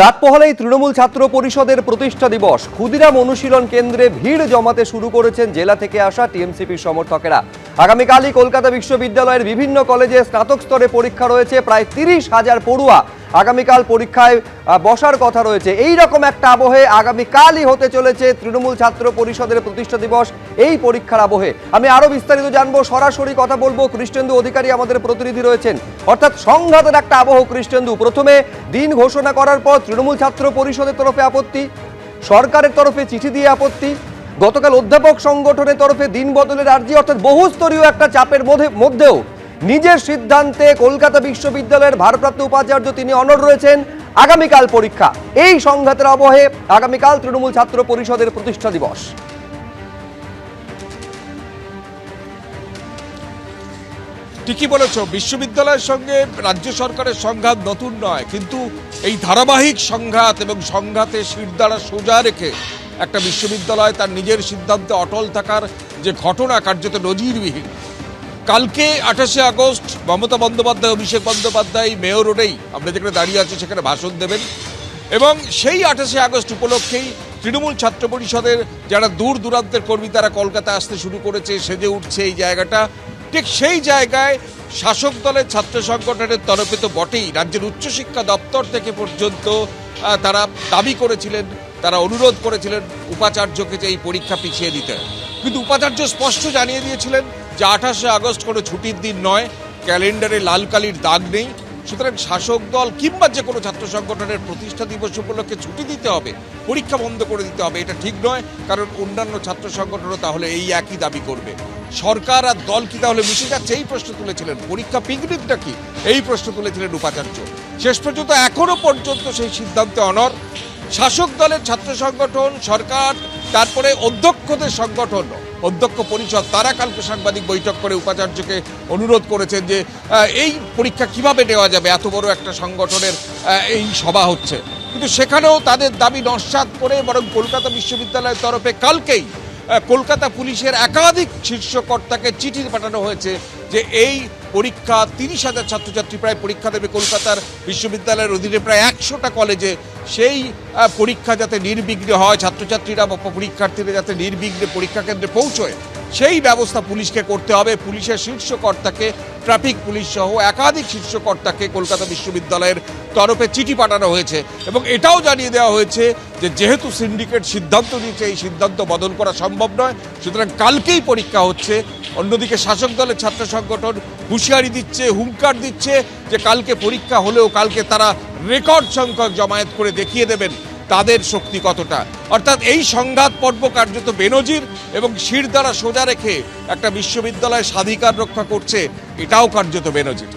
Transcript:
রাত তৃণমূল ছাত্র পরিষদের প্রতিষ্ঠা দিবস। ক্ষুদিরাম অনুশীলন কেন্দ্রে ভিড় জমাতে শুরু করেছেন জেলা থেকে আসা টিএমসিপির সমর্থকেরা। আগামীকালই কলকাতা বিশ্ববিদ্যালয়ের বিভিন্ন কলেজে স্নাতক স্তরে পরীক্ষা রয়েছে প্রায় তিরিশ হাজার পড়ুয়া। আগামীকাল পরীক্ষায় বসার কথা রয়েছে। এই রকম একটা আবহে আগামীকালই হতে চলেছে তৃণমূল ছাত্র পরিষদের প্রতিষ্ঠা দিবস এই পরীক্ষার আবহে। আমি আরও বিস্তারিত জানব, সরাসরি কথা বলব। কৃষ্ণেন্দু অধিকারী আমাদের প্রতিনিধি রয়েছেন। অর্থাৎ সংঘাতের একটা আবহ কৃষ্ণেন্দু। প্রথমে দিন ঘোষণা করার পর তৃণমূল ছাত্র পরিষদের তরফে আপত্তি, সরকারের তরফে চিঠি দিয়ে আপত্তি, গতকাল অধ্যাপক সংগঠনের তরফে দিন বদলের আর্জি, অর্থাৎ বহুস্তরীয় একটা চাপের মধ্যে মধ্যেও নিজের সিদ্ধান্তে কলকাতা বিশ্ববিদ্যালয়ের ভারপ্রাপ্ত উপাচার্য তিনি অনড় রয়েছেন। আগামীকাল পরীক্ষা। এই সংঘাতের আবহে আগামীকাল তৃণমূল ছাত্র পরিষদের প্রতিষ্ঠা দিবস। ঠিকই বলেছ, বিশ্ববিদ্যালয়ের সঙ্গে রাজ্য সরকারের সংঘাত নতুন নয়, কিন্তু এই ধারাবাহিক সংঘাত এবং সংঘাতে শিরদাঁড়া সোজা রেখে একটা বিশ্ববিদ্যালয় তার নিজের সিদ্ধান্তে অটল থাকার যে ঘটনা কার্যত নজিরবিহীন। কালকে আঠাশে আগস্ট মমতা বন্দ্যোপাধ্যায়, অভিষেক বন্দ্যোপাধ্যায় মেয়র রোডেই আমরা যেখানে দাঁড়িয়ে আছি সেখানে ভাষণ দেবেন। এবং সেই আঠাশে আগস্ট উপলক্ষেই তৃণমূল ছাত্র পরিষদের যারা দূর দূরান্তের কর্মী তারা কলকাতা আসতে শুরু করেছে, সেজে উঠছে এই জায়গাটা। ঠিক সেই জায়গায় শাসক দলের ছাত্র সংগঠনের তরফে তো বটেই, রাজ্যের উচ্চশিক্ষা দপ্তর থেকে পর্যন্ত তারা দাবি করেছিলেন, তারা অনুরোধ করেছিলেন উপাচার্যকে যে এই পরীক্ষা পিছিয়ে দিতে। কিন্তু উপাচার্য স্পষ্ট জানিয়ে দিয়েছিলেন যে আঠাশে আগস্ট কোনো ছুটির দিন নয়, ক্যালেন্ডারে লাল কালির দাগ নেই। সুতরাং শাসক দল কিংবা যে কোনো ছাত্র সংগঠনের প্রতিষ্ঠা দিবস উপলক্ষে ছুটি দিতে হবে, পরীক্ষা বন্ধ করে দিতে হবে, এটা ঠিক নয়। কারণ অন্যান্য ছাত্র সংগঠনও তাহলে এই একই দাবি করবে। সরকার আর দল কি তাহলে মিশে যাচ্ছে, এই প্রশ্ন তুলেছিলেন। পরীক্ষা পিকনিকটা কি, এই প্রশ্ন তুলেছিলেন উপাচার্য। শেষ পর্যন্ত এখনও পর্যন্ত সেই সিদ্ধান্তে অনর শাসক দলের ছাত্র সংগঠন, সরকার, তারপরে অধ্যক্ষদের সংগঠন। অধ্যক্ষ পরিষদ, তারা কালকে সাংবাদিক বৈঠক করে উপাচার্যকে অনুরোধ করেছেন যে এই পরীক্ষা কীভাবে নেওয়া যাবে? এত বড় একটা সংগঠনের এই সভা হচ্ছে। কিন্তু সেখানেও তাদের দাবি নস্বাত করে বরং কলকাতা বিশ্ববিদ্যালয়ের তরফে কালকেই কলকাতা পুলিশের একাধিক শীর্ষকর্তাকে চিঠি পাঠানো হয়েছে যে, এই পরীক্ষা, তিরিশ হাজার ছাত্রছাত্রী প্রায় পরীক্ষা দেবে কলকাতার বিশ্ববিদ্যালয়ের অধীনে, প্রায় একশোটা কলেজে। সেই পরীক্ষা যাতে নির্বিঘ্নে হয়, ছাত্রছাত্রীরা বা পরীক্ষার্থীরা যাতে নির্বিঘ্নে পরীক্ষা কেন্দ্রে পৌঁছয় সেই ব্যবস্থা পুলিশকে করতে হবে। পুলিশের শীর্ষকর্তাকে, ট্রাফিক পুলিশ সহ একাধিক শীর্ষকর্তাকে কলকাতা বিশ্ববিদ্যালয়ের তরফে চিঠি পাঠানো হয়েছে এবং এটাও জানিয়ে দেওয়া হয়েছে যে যেহেতু সিন্ডিকেট সিদ্ধান্ত নিয়েছে, এই সিদ্ধান্ত বদল করা সম্ভব নয়। সুতরাং কালকেই পরীক্ষা হচ্ছে। অন্যদিকে শাসক দলের ছাত্র সংগঠন হুঁশিয়ারি দিচ্ছে, হুঙ্কার দিচ্ছে যে কালকে পরীক্ষা হলেও কালকে তারা রেকর্ড সংখ্যক জমায়েত করে দেখিয়ে দেবেন। তাদের শক্তি কতটা? অর্থাৎ এই সংঘাত পর্ব কার্যত বেনজির এবং শির দ্বারা সোজা রেখে একটা বিশ্ববিদ্যালয় স্বাধিকার রক্ষা করছে, এটাও কার্যত বেনজির।